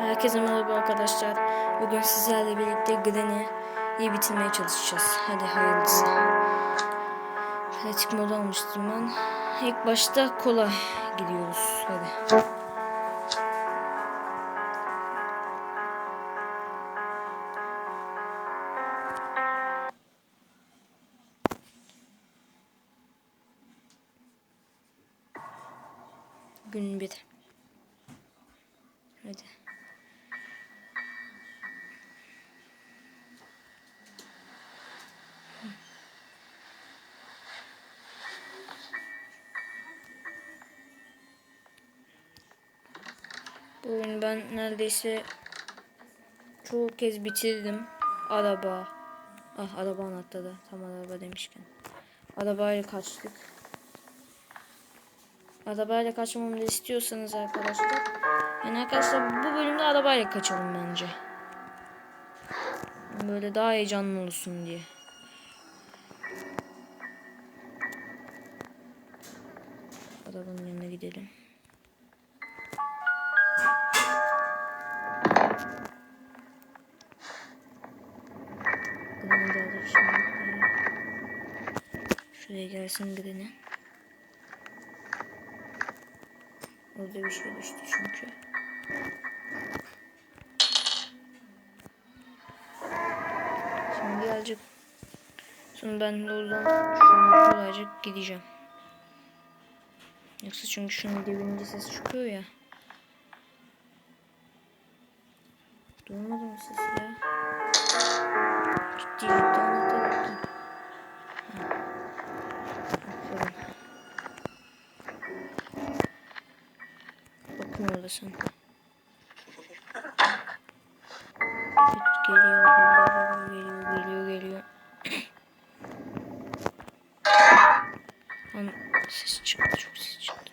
Herkese merhaba arkadaşlar. Bugün sizlerle birlikte Granny iyi bitirmeye çalışacağız. Hadi hayırlısı. Pratik modu almıştım ben. İlk başta kolay gidiyoruz. Hadi. Ben neredeyse çoğu kez bitirdim. Araba. Ah araba anahtarı. Tam araba demişken. Arabayla kaçtık. Arabayla kaçmamı da istiyorsanız arkadaşlar. Yani arkadaşlar bu bölümde arabayla kaçalım bence. Böyle daha heyecanlı olsun diye. Arabanın yanına gidelim. Şuraya gelsin Granny. Orada bir şey düştü çünkü. Şimdi birazcık sonra ben oradan şunu kolayca gideceğim. Yoksa çünkü şunun dibince ses çıkıyor ya. Duymadı mı sesi ya? Hiç geliyor, geliyor, geliyor, geliyor. Lan ses çıktı, çok ses çıktı.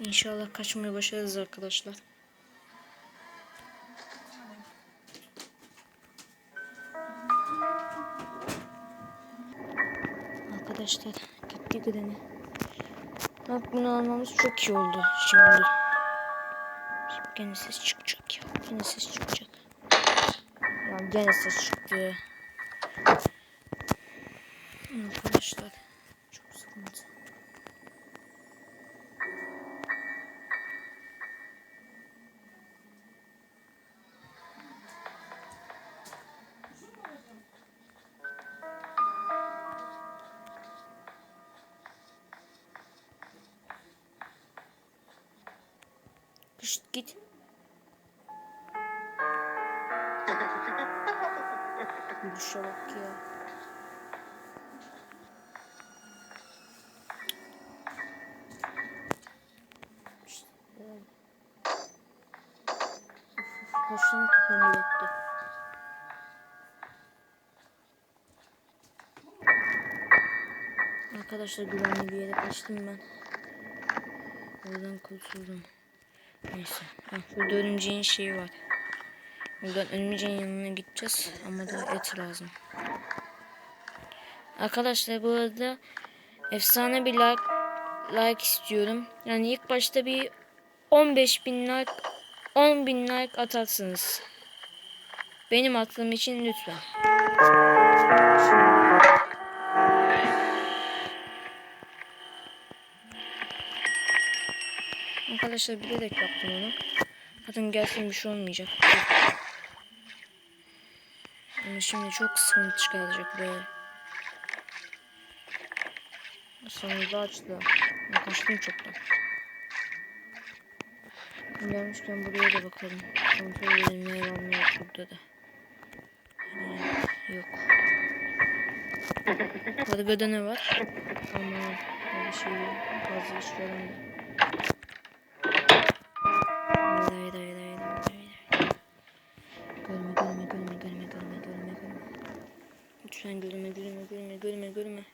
İnşallah kaçmaya başarırız arkadaşlar. Arkadaşlar gitti gidene. Bak bunu almamız çok iyi oldu şimdi. Gene ses çıkacak ya. Gene ses çıkacak. Ya gene ses çıktı. Kışt git. Gülüşe bak ya. Böyle. Uf, uf, Hoşuna kafamı. Arkadaşlar güvenli bir yere kaçtım ben. Oradan kurtuldum. Neyse. Ha, burada örümceğin şeyi var. Buradan örümceğin yanına gideceğiz. Ama da et lazım. Arkadaşlar bu arada efsane bir like, like istiyorum. Yani ilk başta bir 15 bin like 10 bin like atarsınız. Benim aklım için lütfen. Arkadaşlar bilerek yaptım onu. Zaten gelsin bir şey olmayacak. Ama şimdi çok sıkıntı çıkaracak böyle. Sonunda açtı. Ben kaçtım çoktan. Gelmişken buraya da bakalım. Kontrol edelim ne var yok burada da. Yok. Kargada ne var? Ama bir şey fazla iş görmedim. Lütfen görme görme görme görme görme.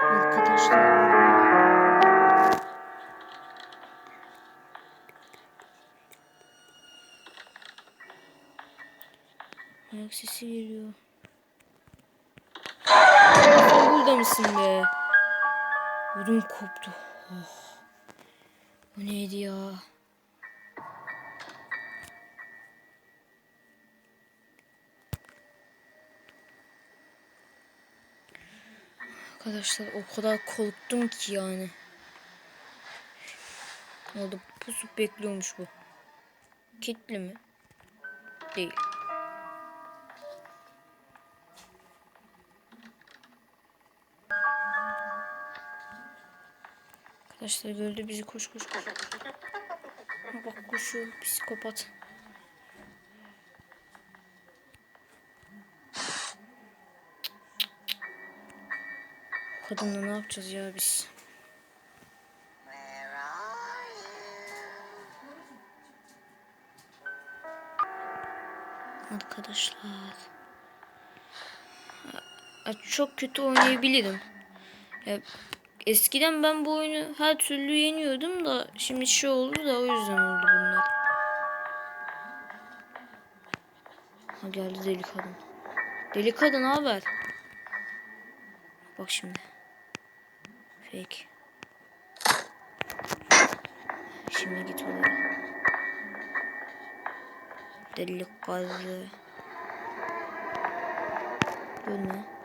Arkadaşlar. Ayak sesi geliyor. Burada mısın be? Ödüm koptu. Oh. Bu neydi ya? Arkadaşlar o kadar korktum ki yani. Orada pusup bekliyormuş bu. Kitli mi? Değil. Arkadaşlar gördü bizi koş koş koş. Bak koşuyor psikopat. Kadınla ne yapacağız ya biz? Arkadaşlar. Çok kötü oynayabilirim. Ya, eskiden ben bu oyunu her türlü yeniyordum da şimdi şey oldu da o yüzden oldu bunlar. Ha geldi deli kadın. Deli kadın haber? Bak şimdi. Fake. Şimdi git oraya. Deli karı. Ölme. Arkadaşlar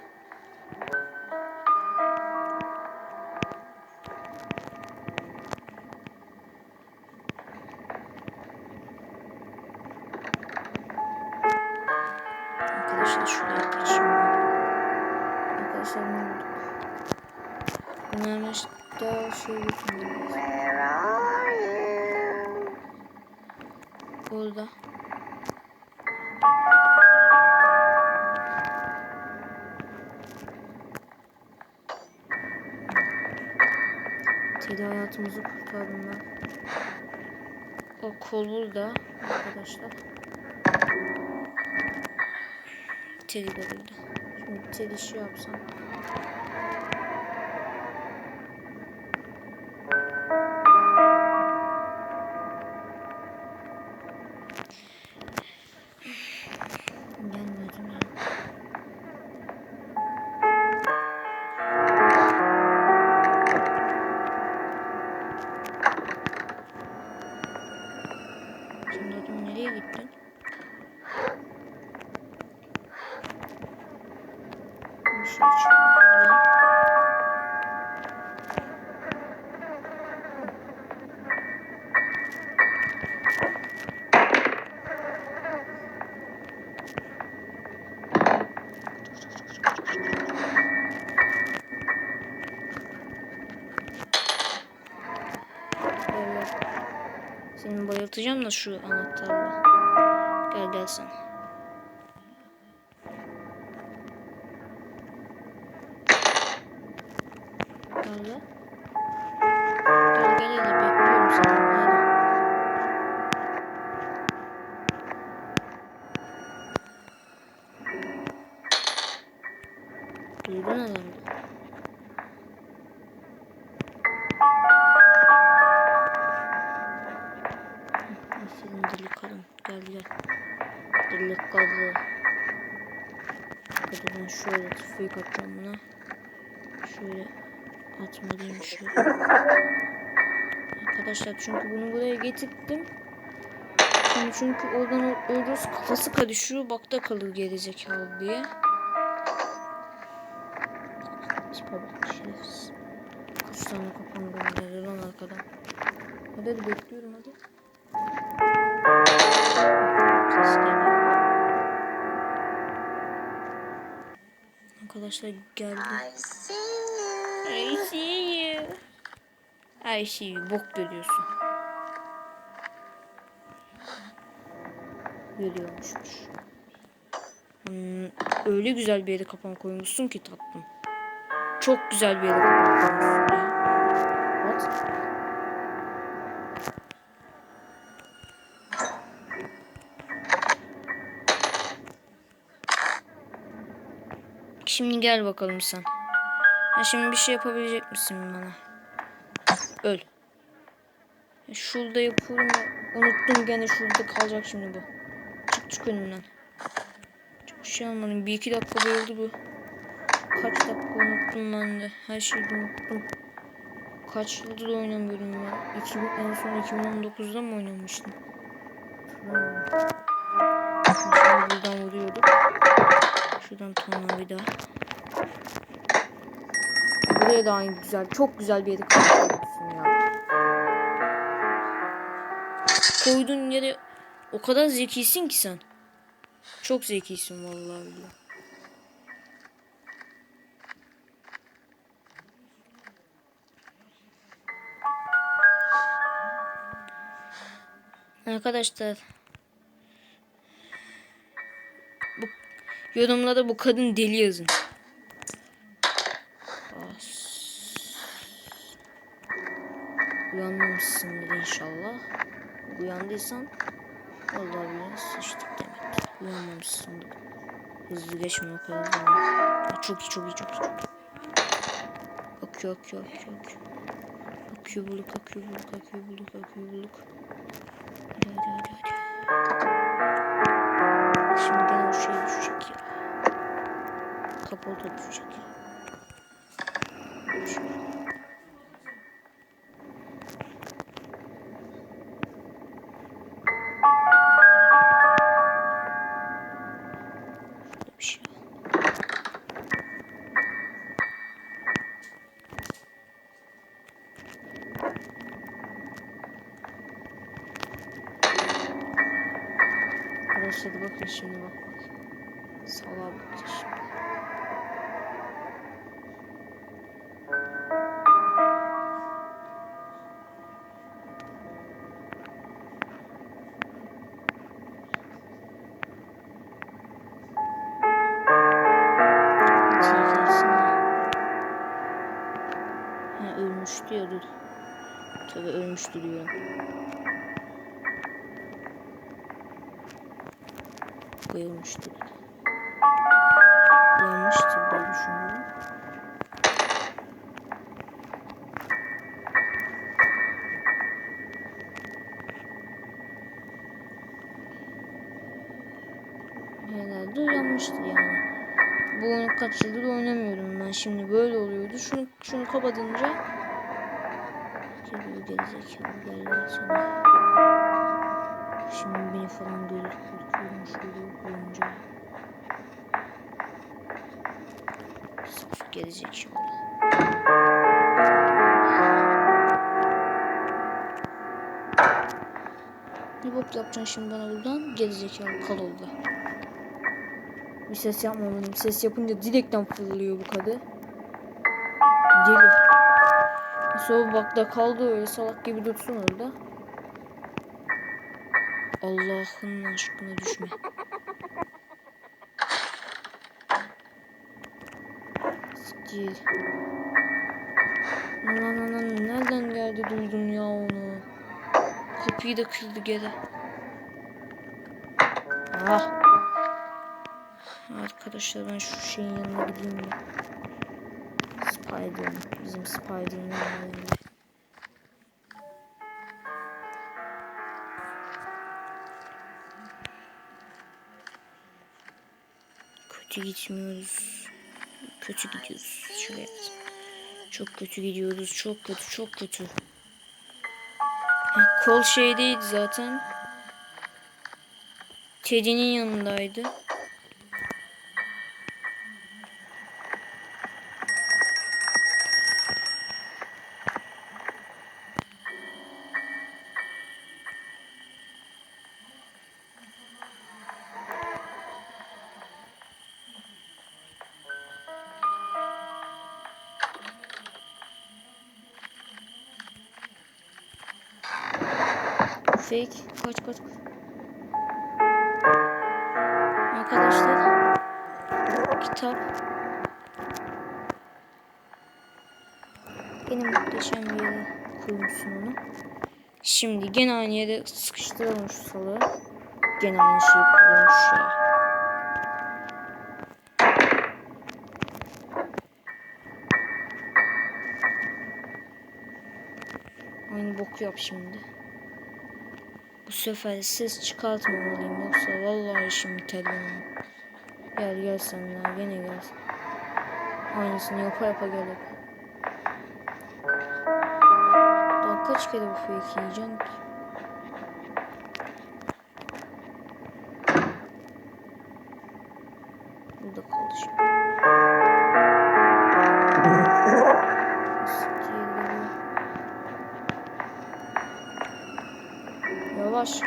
Daha şey getirmemiz. Burada. Teddy hayatımızı kurtardım ben. O kolu da arkadaşlar. Teddy de burada. Şimdi Teddy şey yapsam. Şu anahtarla. Gel gel sen. Arkadaşlar çünkü bunu buraya getirdim. Şimdi çünkü oradan Oros kafası karışıyor. Bakta kalır gerizekalı diye. Bak şerefsiz. Kaç tane kafam gönderdi lan arkadan. Hadi hadi bekliyorum hadi. Arkadaşlar geldi. I see you. I see you. Bok görüyorsun. Görüyormuşmuş. Hmm, öyle güzel bir yere kapan koymuşsun ki tatlım. Çok güzel bir yere kapan koymuşsun. What? Şimdi gel bakalım sen. Ya şimdi bir şey yapabilecek misin bana? Öl. Şurada yapıyorum ya. Unuttum gene şurada kalacak şimdi bu. Çık çık önümden. şey almadım. Bir iki dakika oldu bu. Kaç dakika unuttum ben de. Her şeyi unuttum. Kaç yıldır da oynamıyorum ya. 2000, en son 2019'da mı oynamıştım? Hatırlamıyorum. Şimdi buradan vuruyorduk. Şuradan tonla bir daha. Buraya da aynı güzel. Çok güzel bir yere koymuşsun ya. Koyduğun yere o kadar zekisin ki sen. Çok zekisin vallahi billahi. Arkadaşlar bu yorumlara bu kadın deli yazın. Uyanmamışsındır inşallah. Uyandıysan vallahi biraz sıçtık demek. Uyanmamışsındır. Hızlı geçme o kadar zaman. Çok iyi çok iyi çok iyi çok iyi. Akıyor akıyor akıyor akıyor. Akıyor buluk akıyor buluk akıyor buluk akıyor buluk. Hadi hadi hadi. Şimdi gene o şeye düşecek ya. Kapalı top düşecek ya. Şimdi bak bak. Salağa bakın şimdi. Ya dur. Tabii ölmüştü diyorum. Bayılmıştır. Yanmıştır diye düşünüyorum. Herhalde uyanmıştır yani. Bu oyunu kaç yıldır oynamıyorum ben. Şimdi böyle oluyordu. Şunu şunu kapatınca gerizekalı geldi sana. Şimdi beni falan görür korkuyorum şöyle koyunca. Saf gerizekalı. Ne bok yapacaksın şimdi bana buradan? Gerizekalı kal orada. Bir ses yapmamalıyım. Ses yapınca direkten fırlıyor bu kadı. Deli. Sonra bak da kaldı öyle salak gibi dursun orada. Allah'ın aşkına düşme. Siktir. Lan lan lan nereden geldi duydun ya onu? Kapıyı da kırdı geri. Ah. Arkadaşlar ben şu şeyin yanına gideyim mi? Spider. Bizim Spider'ın yanına. Kötü gitmiyoruz. Kötü gidiyoruz. Şuraya. Çok kötü gidiyoruz. Çok kötü, çok kötü. Kol şeydeydi zaten. Teddy'nin yanındaydı. Fake. Kaç kaç. Arkadaşlar. Kitap. Benim muhteşem bir yere koymuşsun onu. Şimdi gene aynı yere sıkıştıralım şu salağı. Gene aynı şeyi kullanmış ya. Aynı boku yap şimdi. Sefer ses çıkartmamalıyım yoksa vallahi işim biter benim. Gel gel sen ya gel. Aynısını yapa yapa gel yap. Daha kaç kere bu fake yiyeceksin ki? Burada kaldı şimdi. Yavaş.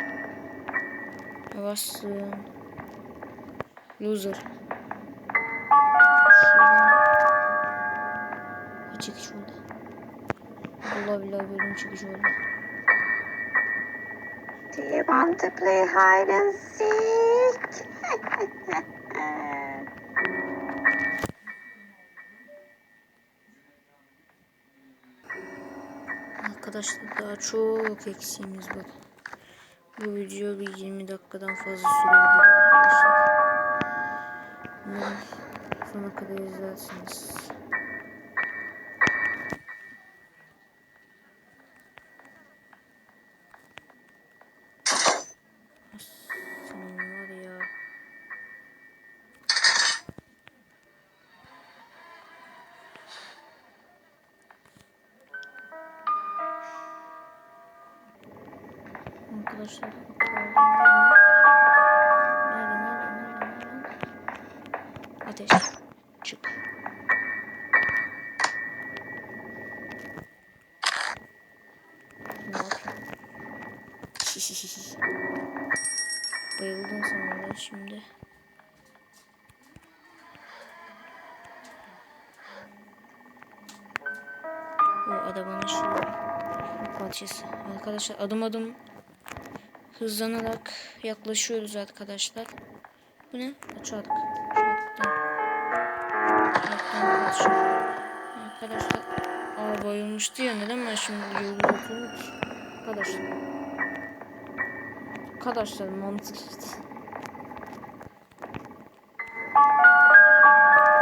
Yavaşsın. Loser. Şuradan. Çıkış orada. Allah billahi bölüm çıkış orada. Do you want to play hide and seek? Arkadaşlar daha çok eksiğimiz var. Bu video bir 20 dakikadan fazla sürebilir arkadaşlar. Sona kadar izlersiniz. Arkadaşlar? Ateş. Çık. Ne? Bayıldın sanırım şimdi. Bu arabanın şu parçası. Arkadaşlar adım adım hızlanarak yaklaşıyoruz arkadaşlar. Bu ne? Kaçıyor. Arkadaşlar. Aa bayılmıştı ya. Neden ben şimdi yolda oturuyorum? Arkadaşlar. Arkadaşlar mantık.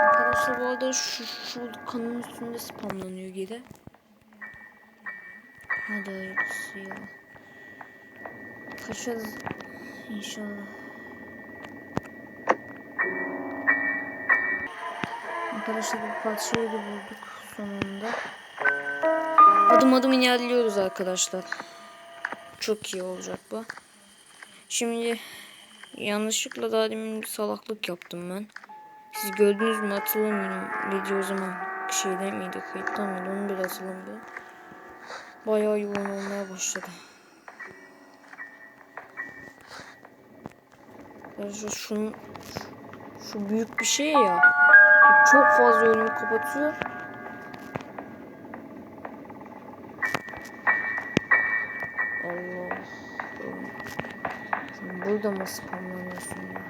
Arkadaşlar bu arada şu, şu kanın üstünde spamlanıyor geri. Hadi hayırlısı ya. Kaçarız inşallah. Arkadaşlar bu parçayı da bulduk sonunda. Adım adım ilerliyoruz arkadaşlar. Çok iyi olacak bu. Şimdi yanlışlıkla daha demin bir salaklık yaptım ben. Siz gördünüz mü hatırlamıyorum. Video o zaman şeyde miydi kayıtta mıydı onu bile hatırlamıyorum. Bayağı yoğun olmaya başladı. Arkadaşlar şunun şu büyük bir şey ya. Çok fazla önümü kapatıyor. Allah. Sen burada mı spamlanıyorsun ya?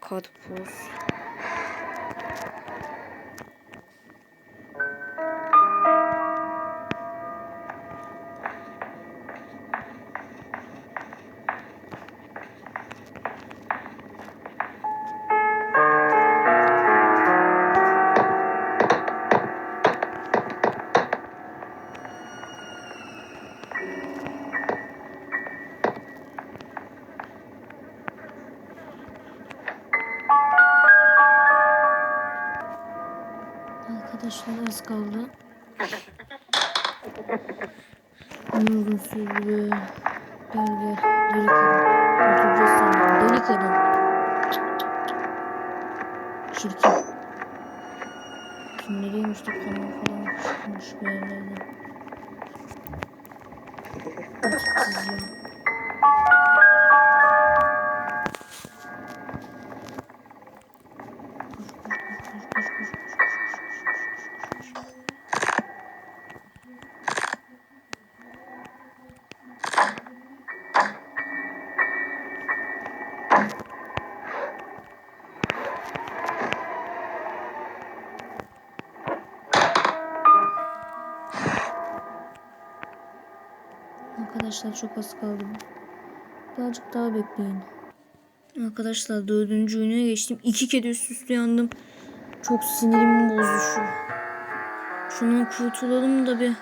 Karpuz. Çirkin. Kim nereymiş de kanal falan çıkmış bir yerlerden. Tipsiz ya. Arkadaşlar çok az kaldı. Birazcık daha bekleyin. Arkadaşlar dördüncü oyuna geçtim. İki kere üst üste yandım. Çok sinirimi bozdu şu. Şundan kurtulalım da bir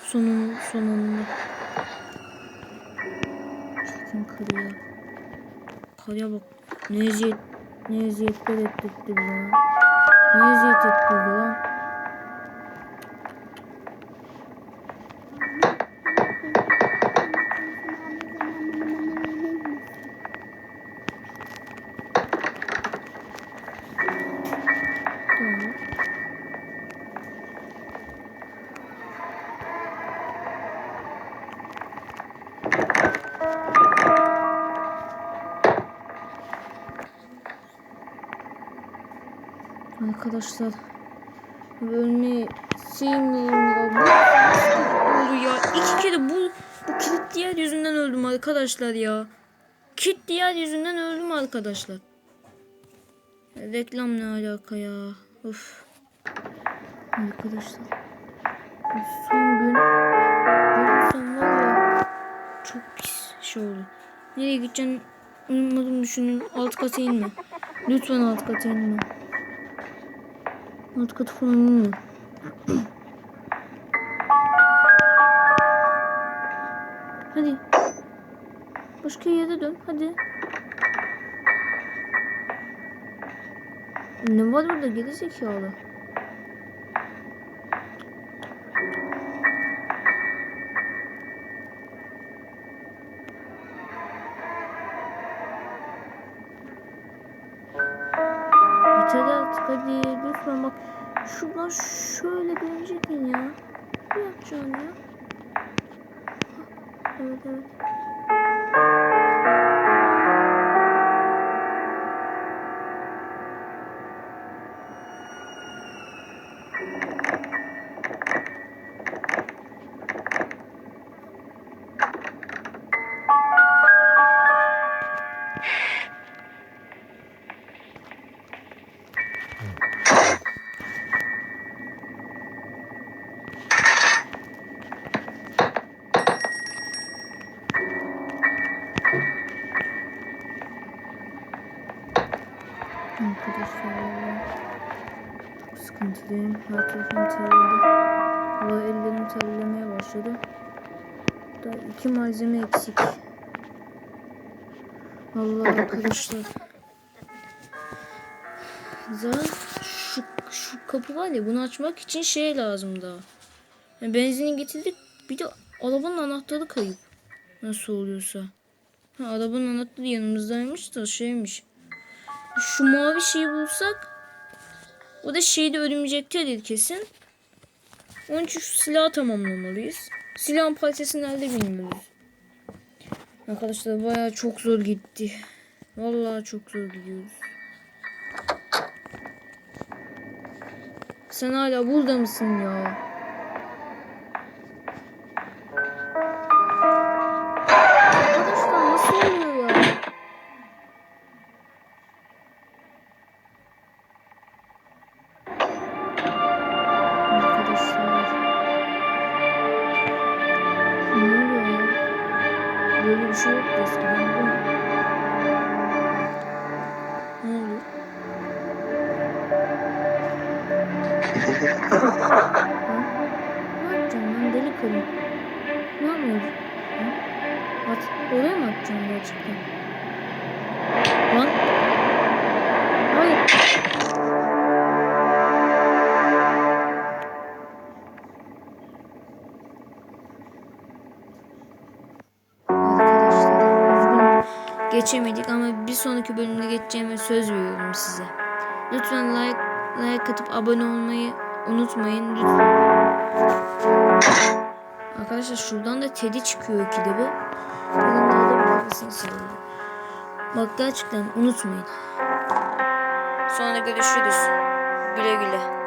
sonun sonunda. bakayım karıya. Karıya bak. Ne eziyet, ne eziyetler ettirdi bize. Ne eziyet ettirdi lan. Arkadaşlar ölmeyi sevmiyorum ya. İki kere bu bu kilitli yer yüzünden öldüm arkadaşlar ya. Kilitli yer yüzünden öldüm arkadaşlar. Reklam ne alaka ya. Of. Arkadaşlar. Son gün. Ölürsem var ya. Çok pis şey oldu. Nereye gideceğim ummadım düşünün. Alt kata inme. Lütfen alt kata inme. Alt katı falan inme. Hadi. Başka yere dön. Hadi. Ne var burada geri zekalı? Hadi lütfen bak. Şuradan şöyle döneceksin ya. Ne yapacaksın ya? Evet evet. İki malzeme eksik. Vallahi arkadaşlar. Zaten şu, şu kapı var ya bunu açmak için şey lazım daha. Yani benzini getirdik bir de arabanın anahtarı kayıp. Nasıl oluyorsa. Ha, arabanın anahtarı yanımızdaymış da şeymiş. Şu mavi şeyi bulsak o da şeyde örümcekte değil kesin. Onun için şu silahı tamamlamalıyız. Silahın parçası nerede bilmiyoruz. Arkadaşlar bayağı çok zor gitti. Vallahi çok zor gidiyoruz. Sen hala burada mısın ya? At, oraya mı atacağım gerçekten? Lan. Hayır. Geçemedik ama bir sonraki bölümde geçeceğime söz veriyorum size. Lütfen like like atıp abone olmayı unutmayın lütfen. Arkadaşlar şuradan da Teddy çıkıyor ikide bir. Bak gerçekten unutmayın. Sonra görüşürüz. Güle güle.